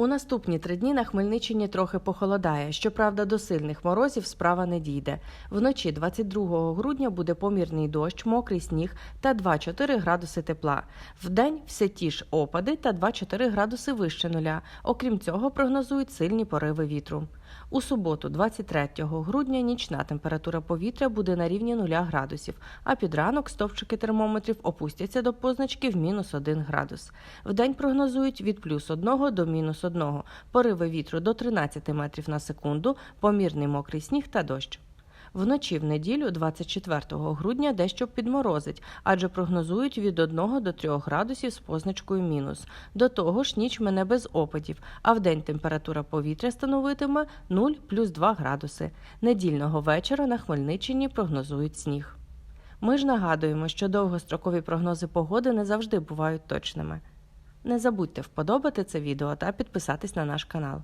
У наступні три дні на Хмельниччині трохи похолодає. Щоправда, до сильних морозів справа не дійде. Вночі 22 грудня буде помірний дощ, мокрий сніг та 2-4 градуси тепла. Вдень все ті ж опади та 2-4 градуси вище нуля. Окрім цього, прогнозують сильні пориви вітру. У суботу, 23 грудня, нічна температура повітря буде на рівні 0 градусів, а під ранок стовпчики термометрів опустяться до позначки в мінус 1 градус. Вдень прогнозують від плюс 1 до мінус 1, пориви вітру до 13 метрів на секунду, помірний мокрий сніг та дощ. Вночі в неділю, 24 грудня, дещо підморозить, адже прогнозують від 1 до 3 градусів з позначкою мінус. До того ж, ніч мене без опадів, а вдень температура повітря становитиме 0 плюс 2 градуси. Недільного вечора на Хмельниччині прогнозують сніг. Ми ж нагадуємо, що довгострокові прогнози погоди не завжди бувають точними. Не забудьте вподобати це відео та підписатись на наш канал.